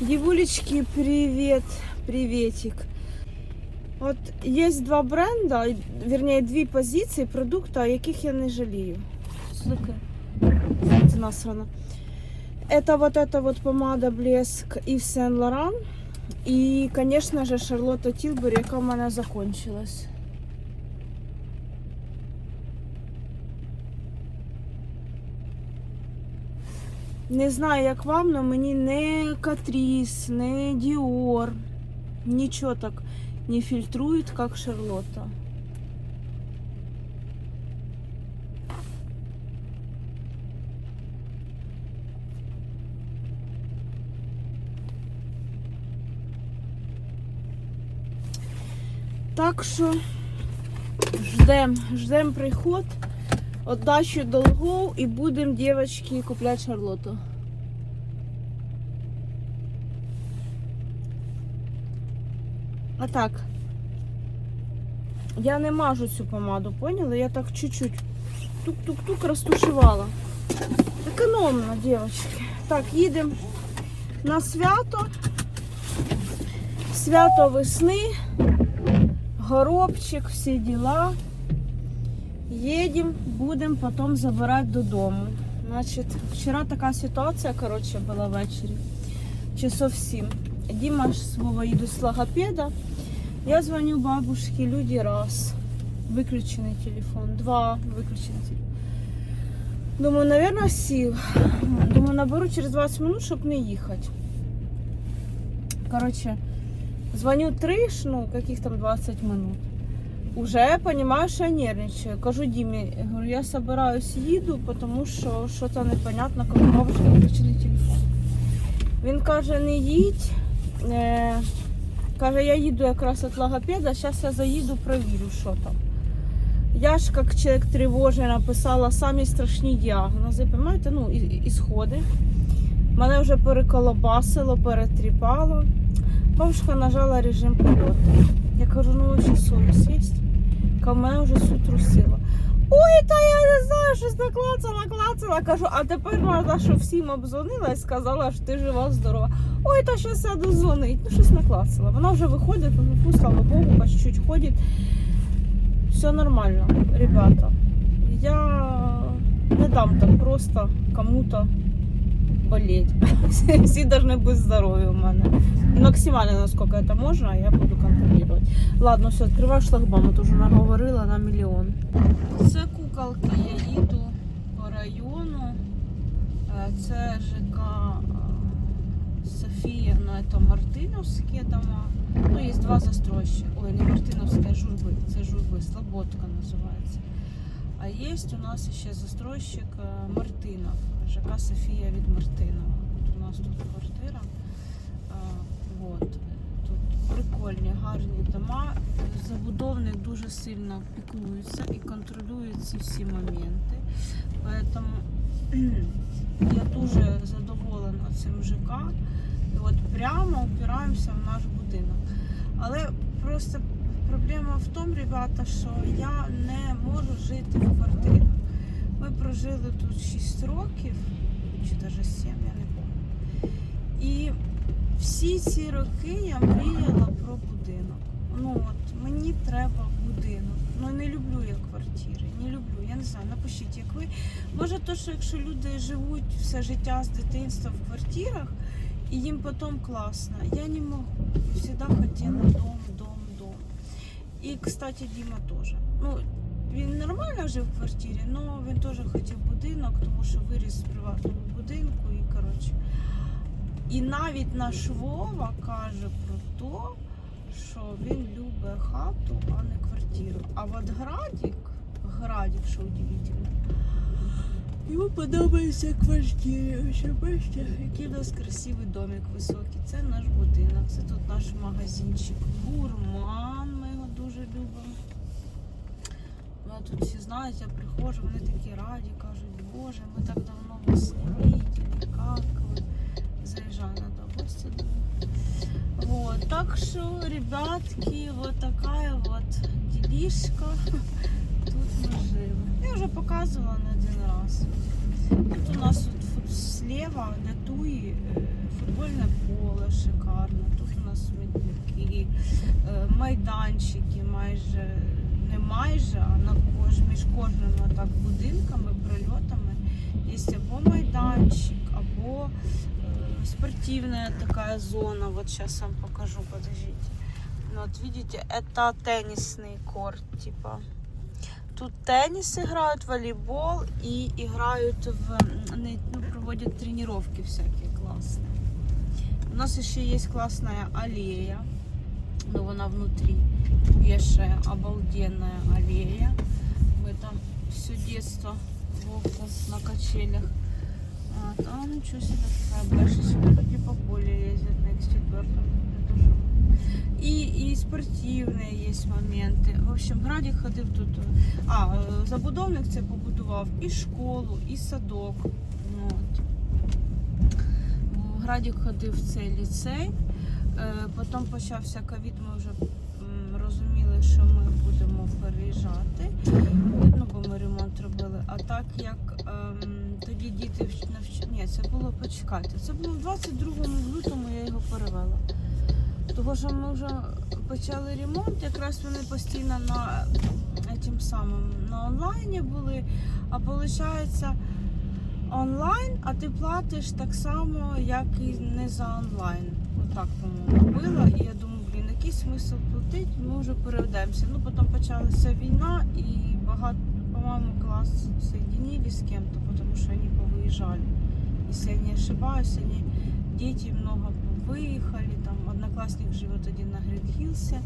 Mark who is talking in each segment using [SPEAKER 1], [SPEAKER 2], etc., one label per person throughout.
[SPEAKER 1] Девулечки, привет, приветик. От є два бренда, вернее, дві позиції продукту, яких я не жалію. Що таке? Насрано. Это вот эта вот помада Блеск Yves Saint Laurent. І, конечно же, Шарлотта Тілбері, яка в мене закончилась. Не знаю, як вам, але мені не Катріс, не Діор, нічого так не фильтрует, как Шарлотта. Так що ждем, ждем приход, отдачу долгов і будемо, дівчатки, купляти Шарлотту. А так. Я не мажу цю помаду, поняли? Я так чуть-чуть тук-тук-тук розтушувала. Економно, дівчатки. Так, їдемо на свято. Свято весни, горобчик, всі діла. Їдемо, будемо потім забирати додому. Значить, вчора така ситуація, коротше, була ввечері. Часов 7. Дима с Вовой идут с логопеда. Я звоню бабушке, люди раз. Выключенный телефон. Два, выключенный телефон. Думаю, наверное, сил. Думаю, наберу через 20 минут, чтобы не ехать. Короче, звоню три, ж, ну, каких там 20 минут. Уже понимаю, что я нервничаю. Кажу я говорю, я собираюсь, їду, потому що что-то непонятно, как у бабушки выключили телефон. Він каже, не їдь. Е, каже, я їду якраз від логопеда, зараз я заїду, провірю, що там. Я ж, як чоловік тривожний, написала самі страшні діагнози, розумієте, ну, і, і сходи. Мене вже переколобасило, перетріпало. Бабушка нажала режим польоту. Я кажу, ну ще совість є? Ка в мене вже всю трусила. Ой, та я не знаю, щось наклацала, клацала. Кажу, а тепер треба, що всім обдзвонила і сказала, що ти жива, здорова. Ой, та щось я дозвонить. Ну, щось наклацала. Вона вже виходить, ну, слава Богу, по чуть-чуть ходить. Все нормально, ребята. Я не дам так просто кому-то болеть. Всі- Всі должны здорові у мене. Максимально, насколько это можно, я буду контролировать. Ладно, все, відкриваю шлагбаум, тут вже наговорила на мільйон. Це куколки, я їду по району. Е, Це ЖК е, Софія, ну це Мартиновське дома. Ну, є два застройщика. Ой, не Мартиновське, а журби. Це журби, Слободка називається. А є у нас ще застройщик е, Мартинов, ЖК Софія від Мартинова. От у нас тут квартира. А, Вот. Тут прикольні, гарні дома. Забудовник дуже сильно піклується і контролює ці всі моменти. Поэтому я дуже задоволена цим ЖК. І от прямо упираємося в наш будинок. Але просто проблема в тому, ребята, що я не можу жити в квартирі. Ми прожили тут 6 років, чи навіть 7, я не пам'ятаю. І всі ці роки я мріяла про будинок. Ну от мені треба будинок. Ну не люблю я квартири, не люблю. Я не знаю, напишіть, як ви. Може, то, що якщо люди живуть все життя з дитинства в квартирах, і їм потім класно. Я не можу. Я завжди хотіла дом, дом, дом. І, кстати, Діма теж. Ну, він нормально жив в квартирі, але він теж хотів будинок, тому що виріс в приватному будинку і коротше. І навіть наш Вова каже про те, що він любить хату, а не квартиру. А от Градік, Градік, що удивительно, йому подобається квартира. Що бачите, який у нас красивий домик високий. Це наш будинок, це тут наш магазинчик. Гурман, ми його дуже любимо Ну, а тут всі знають, я приходжу, вони такі раді, кажуть, боже, ми так давно вас не бачили, як ви заезжаю надо гости. Вот, так что, ребятки, вот такая вот делишка. Тут мы живы. Я уже показывала на один раз. Тут у нас вот фут- слева до Туи э, футбольное поле, шикарно. Тут у нас смітники, е, майданчики майже не майже, а на кож, між кожними так будинками, прильотами є або майданчик, або э, спортивная такая зона. Вот сейчас вам покажу, подождите. Ну, Вот видите, это теннисный корт, типа. Тут теннис играют, волейбол и играют в, м, не- ну, проводят тренировки всякие классные. У нас еще есть классная аллея, но она внутри пешая, обалденная аллея. Мы там все детство Вовку на качелях. А там ничего себе такая бэшечка. Тут типа более ездят на X4. Это же. І, і спортивні є моменти. В общем, Градік ходив тут. А, е, забудовник це побудував і школу, і садок. От. Градік ходив в цей ліцей. Е, Потім почався ковід, ми вже розуміли, що ми будемо переїжджати. Ну, бо ми ремонт робили. А так як ем, тоді діти вч- Ні, це було почекайте. Це було в 22 лютому, я його перевела. Того, що ми вже почали ремонт, якраз вони постійно на тим самим на онлайні були. А виходить, онлайн, а ти платиш так само, як і не за онлайн. Отак, по-моєму, було. І я думаю, блін, який смисл платити, ми вже переведемося. Ну, потім почалася війна і багато, по-моєму, клас соединили з кем-то, тому що вони повиїжджали. Если я не ошибаюсь, они дети много выехали, там одноклассник живет один на Гринхилсе,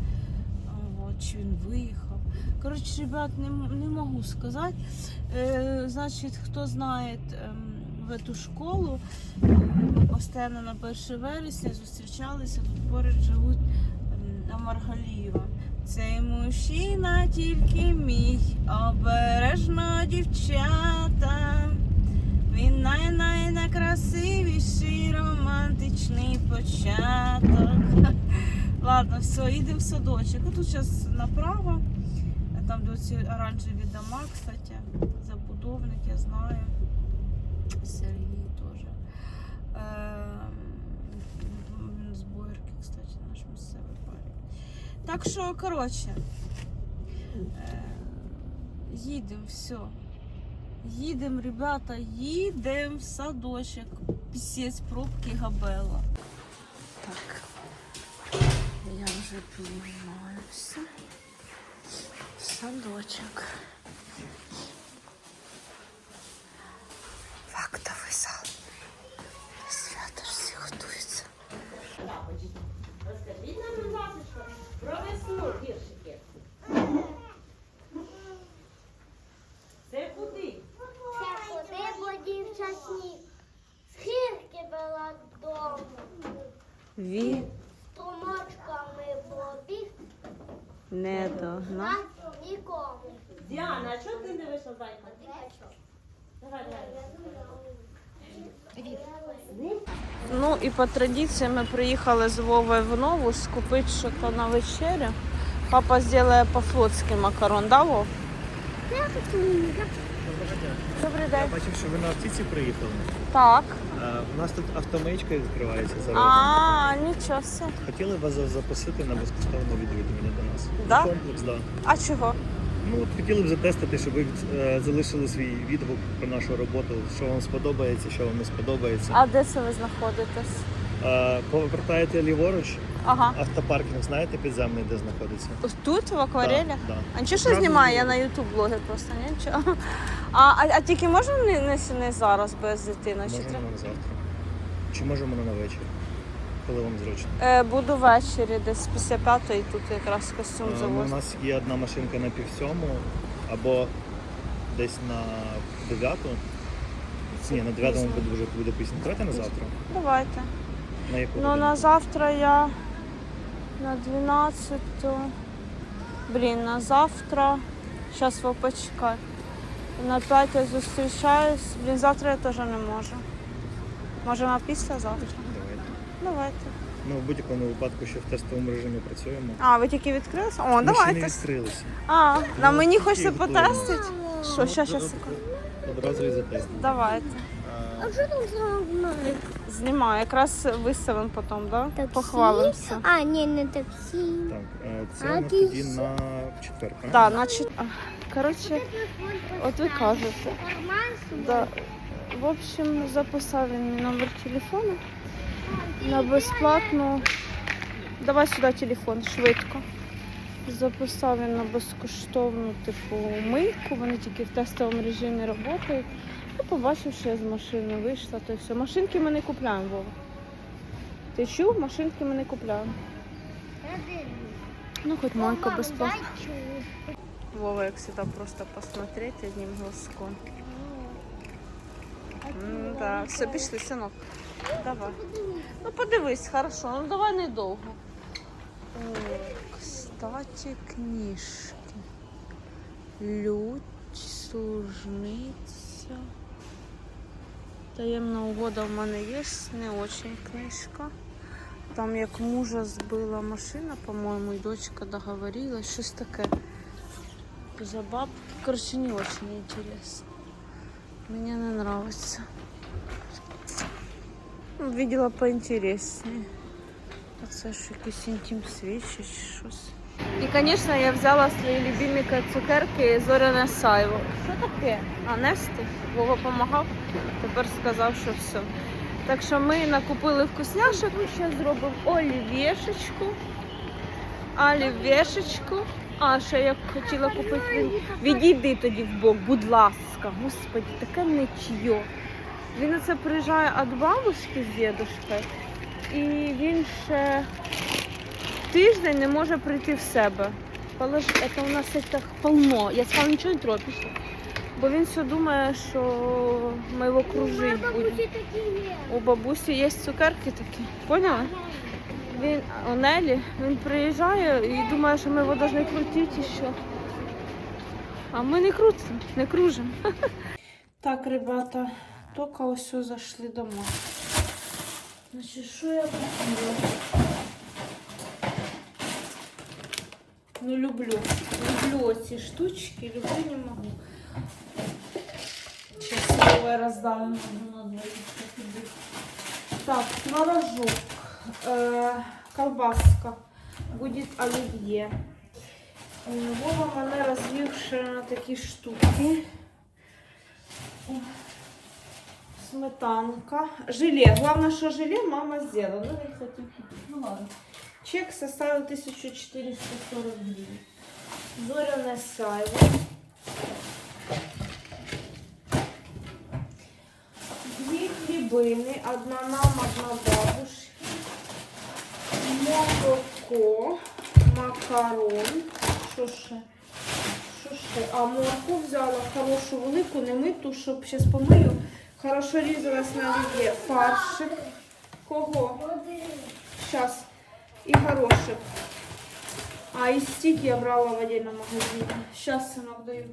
[SPEAKER 1] вот, чи він виїхав. Короче, ребят, не, не могу сказать. Е, значить, хто знає ем, в школу, постійно на 1 вересня зустрічалися, тут поряд живуть Амаргалієва. Цей мужчина тільки мій, обережно дівчата. Він най найкрасивіший романтичний початок. Ладно, все, їдемо в садочок. Тут зараз направо. Там де оранжеві дома, кстати. Забудовник, я знаю. Сергій теж. Ем, З Боярки, кстати, наш місцевий парень. Так що, коротше, е, їдемо, все. Їдемо, ребята, їдемо в садочок. Пісець, пробки, габела. Так. Я вже піднімаюся. Садочок. Фактовий зал. Свято ж всі готуються.
[SPEAKER 2] Розкажіть нам, будь ласка, про весну віршики. Це куди?
[SPEAKER 3] Це куди водів часні, схилки була дому,
[SPEAKER 1] Ві
[SPEAKER 3] струмочками побіг,
[SPEAKER 1] не догна.
[SPEAKER 3] на нікому.
[SPEAKER 2] Діана, а чого ти не вийшла зайка? Давай, давай.
[SPEAKER 1] Ну і по традиції ми приїхали з Вовою в Нову скупити щось на вечерю. Папа зробить по-флотськи макарон, да, Вов? Добрий день.
[SPEAKER 4] Я бачив, що ви на автівці приїхали.
[SPEAKER 1] Так.
[SPEAKER 4] У нас тут автомийка відкривається за рогом.
[SPEAKER 1] А, нічого себе.
[SPEAKER 4] Хотіли вас запросити на безкоштовне відвідування до нас.
[SPEAKER 1] Да?
[SPEAKER 4] Комплекс, да.
[SPEAKER 1] А чого?
[SPEAKER 4] Ну от хотіли б затестити, щоб ви е, залишили свій відгук про нашу роботу, що вам сподобається, що вам не сподобається.
[SPEAKER 1] А де це ви знаходитесь?
[SPEAKER 4] А, повертаєте ліворуч,
[SPEAKER 1] Ага.
[SPEAKER 4] автопаркінг знаєте підземний, де знаходиться?
[SPEAKER 1] Ось тут, в акварелі?
[SPEAKER 4] Да, да.
[SPEAKER 1] А нічого, що
[SPEAKER 4] Зразу
[SPEAKER 1] знімає? Я на YouTube блогер просто, нічого. А, а, а тільки можна не, не, не зараз без дитини? Чи
[SPEAKER 4] Можемо
[SPEAKER 1] треба?
[SPEAKER 4] на завтра. Чи можемо на вечір, коли вам зручно.
[SPEAKER 1] Е, буду ввечері десь після п'ятої тут якраз костюм
[SPEAKER 4] Е, ну, у нас є одна машинка на пів сьому або десь на дев'яту. Ні, на дев'ятому
[SPEAKER 1] Пізно.
[SPEAKER 4] буде вже буде пізно. Давайте на завтра.
[SPEAKER 1] Давайте.
[SPEAKER 4] На яку
[SPEAKER 1] Ну
[SPEAKER 4] годину?
[SPEAKER 1] на завтра я на 12. Блін, на завтра. Зараз ви почекай. На 5 я зустрічаюсь. Блін, завтра я теж не можу. Може на післязавтра?
[SPEAKER 4] Давайте. Ну, в будь-якому випадку ще в тестовому режимі працюємо.
[SPEAKER 1] А, ви тільки відкрилися? О,
[SPEAKER 4] Ми ще не
[SPEAKER 1] давайте.
[SPEAKER 4] відкрилися.
[SPEAKER 1] А, на
[SPEAKER 4] Ну,
[SPEAKER 1] мені хочеться
[SPEAKER 4] готуємо.
[SPEAKER 1] потестити? Що, щас, щас, секунду.
[SPEAKER 4] Одразу і затестимо.
[SPEAKER 1] Давайте.
[SPEAKER 4] А,
[SPEAKER 3] що там за мною?
[SPEAKER 1] Знімаю, якраз виставимо потім, да?
[SPEAKER 3] Таксі?
[SPEAKER 1] Похвалимося.
[SPEAKER 3] А, ні, не таксі.
[SPEAKER 4] Так, е, це
[SPEAKER 3] А
[SPEAKER 4] у нас
[SPEAKER 3] ти
[SPEAKER 4] тоді на четвер, правильно?
[SPEAKER 1] Да, значить, а, коротше, от ви кажете. Да. В общем, записав він мій номер телефону на безплатну. Давай сюди телефон, швидко. Записав він на безкоштовну типу мийку, вони тільки в тестовому режимі працюють. Я побачив, що я з машини вийшла, то й все. Машинки ми не купляємо, Вова. Ти чув? Машинки ми не купляємо. Ну, хоч майка безплатна. Вова, як всегда, просто посмотреть одним глазком. М, Да, все, пішли, синок. Давай. Ну подивись, хорошо, ну давай недовго. О, кстати, книжки. Лють, служниця. Таємна угода в мене є, не очень книжка. Там як мужа збила машина, по-моєму, і дочка договорилась, щось таке. За бабки. Короче, не очень интересно. Мне не нравится. Видела поинтереснее. А це ж якийсь інтим свічі щось. І, звісно, я взяла свої любимі цукерки Зоряне Сайво. Що таке? А нести? Вова допомагав, тепер сказав, що все. Так що ми накупили вкусняшок, ми ще зробимо олівєшечку. Олівєшечку. А, ще я хотіла купити. Відійди тоді в бок, будь ласка. Господи, таке нечье. Він оце приїжджає від бабушки з дідушкою, і він ще тиждень не може прийти в себе. Положи, це у нас це полно. Я сказала, нічого не тропиш. Бо він все думає, що ми його кружити будемо.
[SPEAKER 3] такі є.
[SPEAKER 1] У бабусі є цукерки такі. Поняла? Він у Нелі, він приїжджає і думає, що ми його повинні крутити і що. А ми не крутимо, не кружимо. Так, ребята, тільки ось зайшли домой. Значить, що я купила? Ну, люблю. Люблю ці штучки, люблю не можу. Сейчас роздам можу так. Творожок, э, колбаска, будет оливье. Вова мене розвів ще на такі штуки. Сметанка. Желе. Главное, что желе мама сделала. Ну, я хотів купити. Ну ладно. Чек составил 1440 гривен. Зоряне сайво. Дві хлібини, одна нам, одна бабушки. Молоко, макарон. Що ще? Що ще? А морку взяла хорошу велику, не миту, щоб зараз помию. Хорошо різалась на олів'є. Фаршик. Кого? Зараз. І горошек. А, і стік я брала в отдельном магазине. Сейчас, сынок, даю.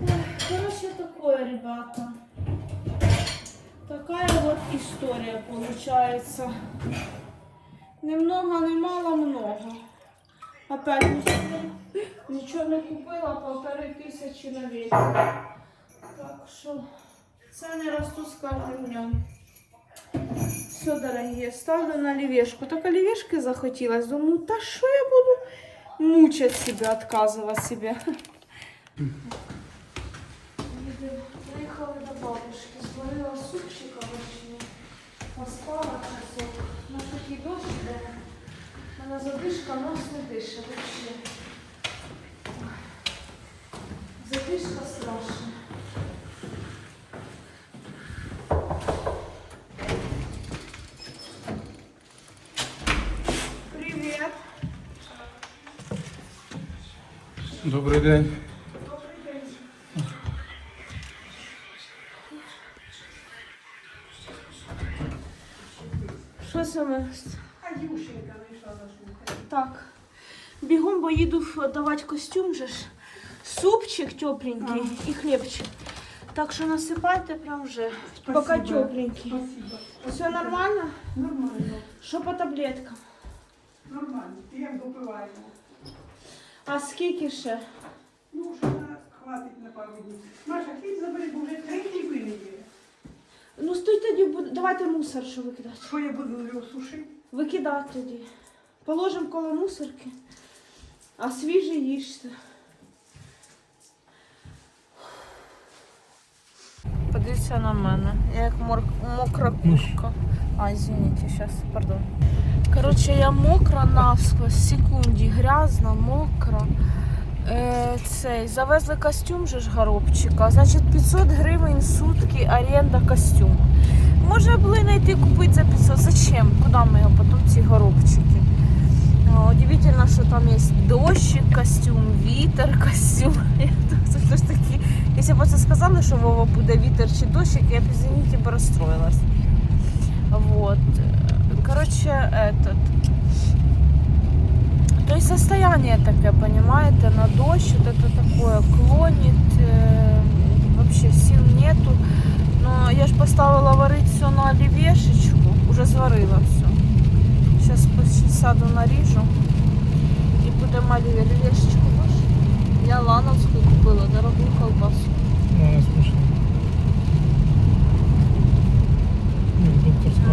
[SPEAKER 1] Ой, Короче, такое, ребята. Такая вот история получается. Немного, не мало, много. Опять ничего, ничего не купила, полторы тысячи на вечер. Так что цены растут с каждым днем. Все, дорогие, ставлю на оливешку. Так оливешки захотелось. Думаю, да что я буду мучать себя, отказывать себе. Приехала до бабушки, сварила супчика овощного, поспала часок. На такий дощ іде. У мене задишка, нос не дише вообще. Задишка страшна.
[SPEAKER 5] Добрий день.
[SPEAKER 1] Що саме? Так. Бігом, бо їду давати костюм же ж. Супчик тепленький і хлібчик. Так що насипайте прям вже. Поки тепленький. Все нормально?
[SPEAKER 2] Нормально,
[SPEAKER 1] Що по таблеткам?
[SPEAKER 2] нормально. П'ємо, допиваємо.
[SPEAKER 1] А скільки ще?
[SPEAKER 2] Ну, що на- хватить на пару днів. Маша, хліб забери, бо вже три хлібини є.
[SPEAKER 1] Ну стой тоді, буд- давайте мусор, що викидати.
[SPEAKER 5] Що я буду його сушити?
[SPEAKER 1] Викидати тоді. Положимо коло мусорки, а свіже їжте. Подивіться на мене. Я як мор... мокра курка. А, извините, сейчас, пардон. Короче, я мокра навсквозь, секунді, грязна, мокра. Е, цей, завезли костюм же ж горобчика. Значить, 500 гривень сутки оренда костюма. Можна було й знайти купити за 500. Зачем? Куди ми його потім ці горобчики? Удивительно, що там є дощик, костюм, вітер, костюм. Я так- Це хтось такий. Якщо б це сказали, що Вова буде вітер чи дощик, я б извините, б розстроїлась. Вот. Короче, этот. То есть состояние такое, понимаете, на дождь, вот это такое клонит, э, вообще сил нету. Но я ж поставила варить все на оливешечку, уже зварила все. Сейчас сяду наріжу і будемо оліве- оливешечку бачиш? Я лановську купила, дорогу колбасу.
[SPEAKER 5] Ну, не смішно.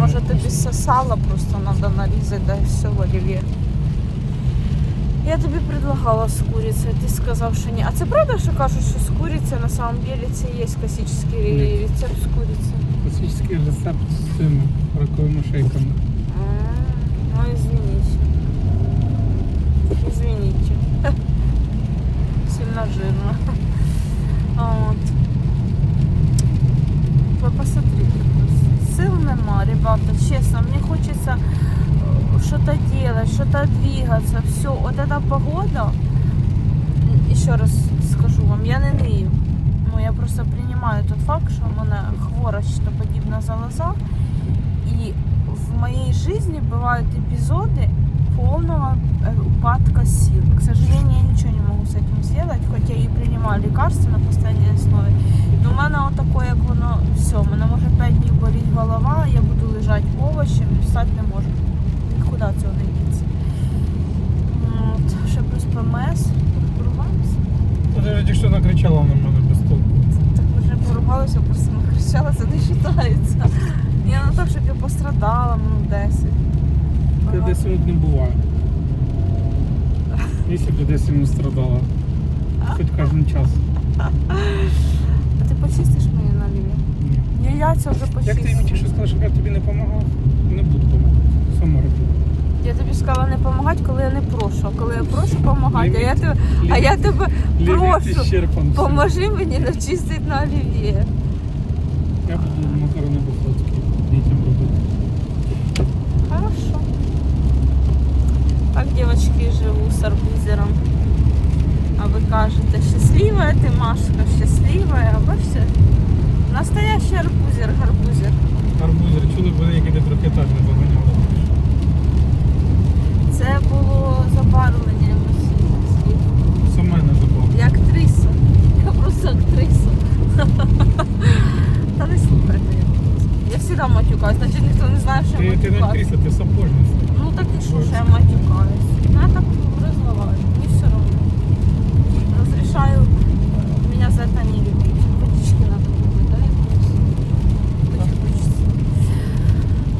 [SPEAKER 5] докторська
[SPEAKER 1] Може
[SPEAKER 5] вкусна.
[SPEAKER 1] тобі сосала, просто треба нарізати, да і все в олів'є. Я тобі предлагала з курицею, ти сказав, що ні. А це правда, що кажуть, що з курицею на самом деле це є класичний
[SPEAKER 5] Ні.
[SPEAKER 1] рецепт з курицею?
[SPEAKER 5] Класичний рецепт з цими раковими шейками.
[SPEAKER 1] М, Ну, извините. Извините. Сильно жирно. Вот. Вы посмотрите. просто. Сил нема, ребята, честно. Мне хочется э, что-то делать, что-то двигаться. Все, вот эта погода, м, еще раз скажу вам, я не нию. Ну, я просто принимаю тот факт, що в мене хвора щитоподібна залоза. И в моей жизни бывают эпизоды полного э, упадка сил. К сожалению, я ничего не могу с этим сделать, хоть я и принимаю лекарства на постоянной основе. Но у мене отаке, як воно все, у мене може 5 днів боліть голова, я буду лежати овочем встати не можу. Нікуди цього не діться. От, ще плюс ПМС. Поругаємося?
[SPEAKER 5] Ти вже що накричала на мене без толку.
[SPEAKER 1] Так ми вже поругалися, просто накричала, це не вважається. Я не так, щоб я пострадала, ну 10.
[SPEAKER 5] Ти десь от не буває. Якщо б десь не страдала. Хоч кожен час.
[SPEAKER 1] А ти почистиш мені на ліві?
[SPEAKER 5] Ні.
[SPEAKER 1] Я яйця вже
[SPEAKER 5] Як ти мені
[SPEAKER 1] почистила.
[SPEAKER 5] що сказала, щоб я тобі не допомагав? Не буду допомагати. Сама роби.
[SPEAKER 1] Я тобі сказала не допомагати, коли я не прошу. А коли я прошу допомагати, а я тебе, а я тебе прошу. Поможи мені начистити на олів'є.
[SPEAKER 5] Я буду макарони бухлоцькі дітям робити.
[SPEAKER 1] Хорошо. Девочки, живу з арбузером. А ви кажете, щаслива ти, Машка, щаслива. А бачите, настоящий арбузер, гарбузер.
[SPEAKER 5] Арбузер, чули б, який ти трохи не доганяла.
[SPEAKER 1] Це було забарвлення емоційності.
[SPEAKER 5] Сама не забув.
[SPEAKER 1] Я актриса. Я просто актриса. Та не слухайте. Я завжди матюкаюсь, значить ніхто не знає, що я
[SPEAKER 5] Ти, ти не
[SPEAKER 1] матюкаюсь.
[SPEAKER 5] актриса, ти сапожниця.
[SPEAKER 1] Ну так і що, що я матюкаюсь. Я так разговариваю, мне все равно. Разрешаю э, меня за это не любить. Водички надо купить, да?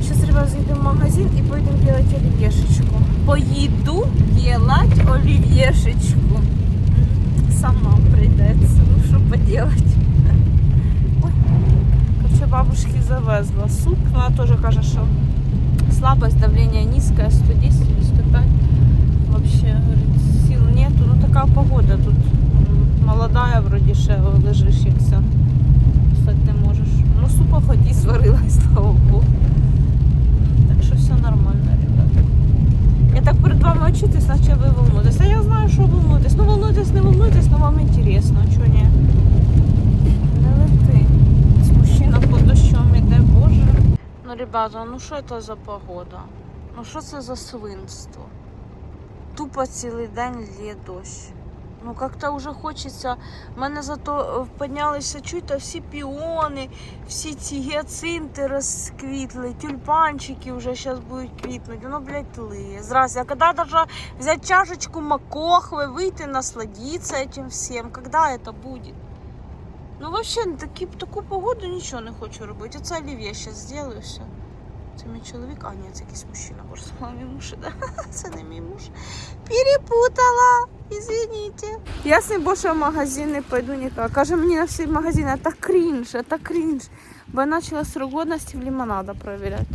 [SPEAKER 1] Сейчас, ребят, зайдем в магазин и пойдем делать оливьешечку. Поеду делать оливьешечку. М, Сама придется. Ну что поделать. Короче, бабушки завезла суп. Вона тоже каже, що слабость, давление низкое, 110 или 105. Вообще, говорит, сил нету. Ну такая погода тут. Молодая вроде ще лежиш, як все. Встати не можеш. Ну супа хоч і зварила, і слава Богу. Так що все нормально, ребята. Я так перед вами очитись, наче ви волнуєтесь. А я знаю, що волнуєтесь. Ну волнуйтесь, не волнуйтесь, но вам інтересно. Чого ні? Не лети. Ось Мужчина під дощом іде, боже. Ну, ребята, ну що це за погода? Ну що це за свинство? Тупо цілий день лє дощ. Ну, як-то вже хочеться. У мене зато е, піднялися, чуєте, всі піони, всі ці гіацинти розквітли, тюльпанчики вже зараз будуть квітнути. Воно, блядь, лиє. Зразу, я коли должна взяти чашечку макохви, вийти, насладитися цим всім? Когда это будет? Ну, взагалі, такі, таку погоду нічого не хочу робити. Оце олів'є зараз зроблю все. Це мій чоловік. А, ні, це якийсь мужчина. Боже, сказала мій муж? Це не мій муж. Перепутала. Извините. Я з ним більше в магазин не пойду ніколи. Каже мені на всі магазини, це крінж, це крінж. Бо я почала срок годності в лимонада проверять.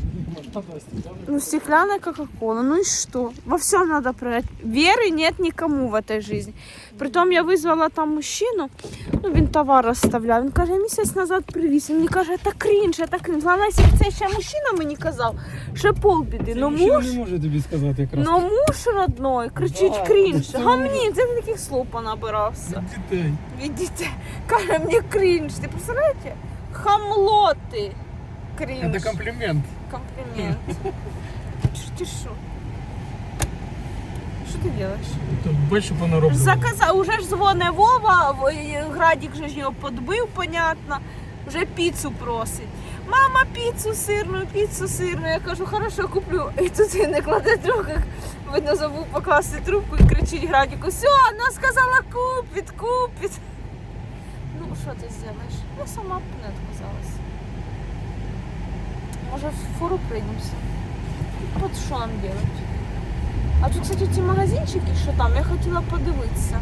[SPEAKER 1] Ну, стеклянная Кока-Кола, ну и что? Во всем надо проверять. Веры нет никому в этой жизни. Притом я вызвала там мужчину, ну він товар розставляв. Він каже, місяць назад привіз. Він мені каже, це крінж, це крінж. Головне, якщо б це ще мужчина мені казав, ще полбіди. Ну
[SPEAKER 5] Мужчина
[SPEAKER 1] муж,
[SPEAKER 5] не може тобі сказати якраз.
[SPEAKER 1] ну муж родной, кричить
[SPEAKER 5] Да,
[SPEAKER 1] крінж.
[SPEAKER 5] це-
[SPEAKER 1] Гамні, це він таких слов понабирався.
[SPEAKER 5] Дітей.
[SPEAKER 1] Від дітей. Каже, мені крінж. Ти представляєте? Хамло ти. Крінж.
[SPEAKER 5] Це комплімент.
[SPEAKER 1] Комплимент. Что ты шо? Что ты делаешь?
[SPEAKER 5] То більше понароблено.
[SPEAKER 1] Заказав, уже ж дзвоне Вова, в- Градік же ж його подбив, понятно. Вже піцу просить. Мама, піцу сирну, піцу сирну. Я кажу, хорошо, куплю. І тут він не кладе трубку. Видно, забув покласти трубку і кричить Градіку, все, вона сказала купить, купить. Ну, що ти зробиш? Я сама б не відказалась. Може, в фуру прийдемося. От що нам робити? А тут, кстати, ці магазинчики, що там, я хотіла подивитися.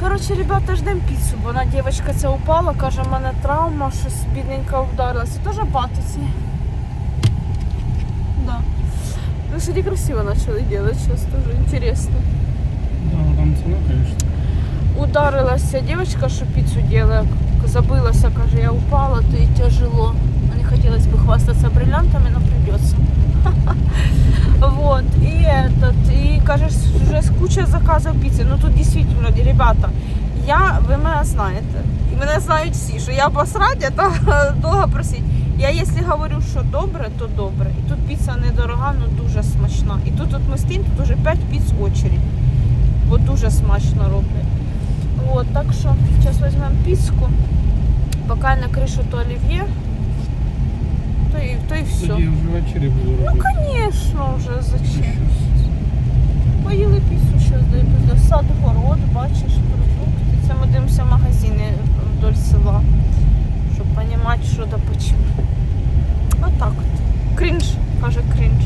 [SPEAKER 1] Коротше, ребята, ждемо піцу, бо вона дівчинка ця упала, каже, в мене травма, щось бідненька вдарилася. Теж батиці. Да. Ну, кстати, красиво почали делать, сейчас тоже интересно.
[SPEAKER 5] Да, там ціна, звісно.
[SPEAKER 1] Ударилася дівчинка, що піцу делає, забилася, каже, я упала, то і тяжело. Не хотілося б хвастатися бриллиантами, но придется. Вот, и этот, и, каже, вже куча заказів піци. Ну тут дійсно, ребята, я, ви мене знаєте, і мене знають всі, що я посрать, та довго просить. Я якщо говорю, що добре, то добре. І тут піца недорога, ну дуже смачна. І тут от ми стоїмо, тут уже 5 піц очередь. Бо дуже смачно роблять. Вот, так що зараз візьмемо піцку, поки на кришу то олів'є, то і, то і все.
[SPEAKER 5] Тоді вже ввечері буду
[SPEAKER 1] Ну,
[SPEAKER 5] робити.
[SPEAKER 1] конечно, вже зачем. Поїли піцу, що здається, сад, город, бачиш, продукти. Це ми дивимося магазини вдоль села, щоб розуміти, що да почему. Отак от. Крінж, каже крінж.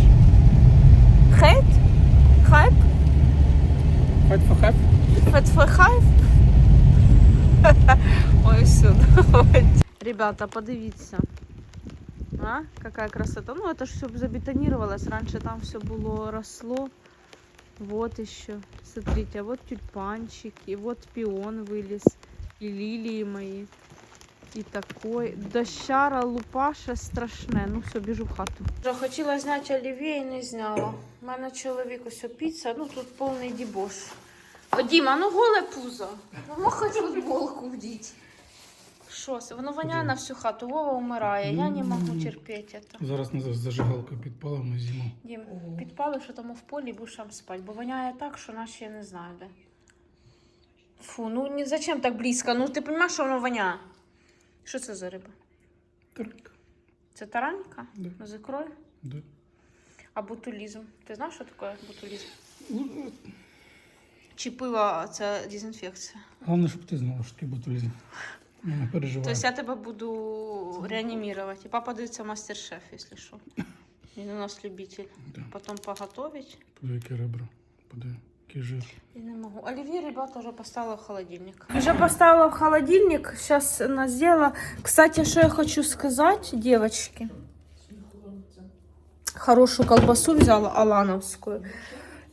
[SPEAKER 1] Хейт? Хайп?
[SPEAKER 5] Fight for hype.
[SPEAKER 1] Фетфехайф? Ой, все, давайте. Ребята, подивіться. А, какая красота. Ну, это же все забетонировалось. Раньше там все было росло. Вот еще. Смотрите, а вот тюльпанчик, и вот пион вылез, и лилии мои. І такой. Дощара лупаше страшне. Ну все, біжу в хату. Вже хотіла зняти олів'є і не зняла. У мене чоловік ось піца, ну тут повний дібош. О, Діма, ну голе пузо. Ну хоч футболку вдіть. Що це? Воно воняє на всю хату. Вова умирає. Я не можу терпіти це.
[SPEAKER 5] Зараз назад зажигалка підпала, ми зиму.
[SPEAKER 1] Дім, підпали, що там в полі і будеш там спати, бо воняє так, що я не знаю де. Фу, ну ні, зачем так близько? Ну ти розумієш, що воно воняє? Що це за риба?
[SPEAKER 5] Так,
[SPEAKER 1] Це таранька?
[SPEAKER 5] Да.
[SPEAKER 1] З ікрою?
[SPEAKER 5] да.
[SPEAKER 1] А ботулізм? Ти знаєш, що таке ботулізм?
[SPEAKER 5] Ну,
[SPEAKER 1] Чи пиво це дезінфекція?
[SPEAKER 5] Головне, щоб ти знала, що таке ботулізм. Не переживай.
[SPEAKER 1] Тобто я тебе буду реанімувати. І папа дивиться мастер-шеф, якщо що. Він у нас любитель.
[SPEAKER 5] Да.
[SPEAKER 1] Потім поготовить.
[SPEAKER 5] Подиви, яке ребра. Подиви, який жир.
[SPEAKER 1] Я не могу. Оливье, ребята, уже поставила в холодильник. Уже поставила в холодильник. Сейчас она сделала. Кстати, что я хочу сказать, девочки. Хорошую колбасу взяла, алановскую.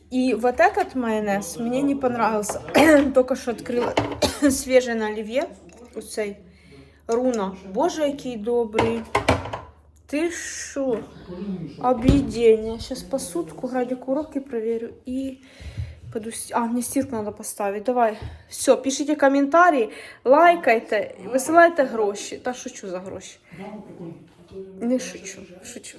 [SPEAKER 1] И вот этот майонез мне не понравился. Только что открыла свежий на оливье. Оцей. Руна. Боже, який добрий. Ти що? Объедение. Сейчас посудку, градик уроки проверю и пойду... А, мне стирку надо поставить. Давай. Все, пишите комментарии, лайкайте, висилайте гроші. Та шучу за гроші. Не шучу, шучу.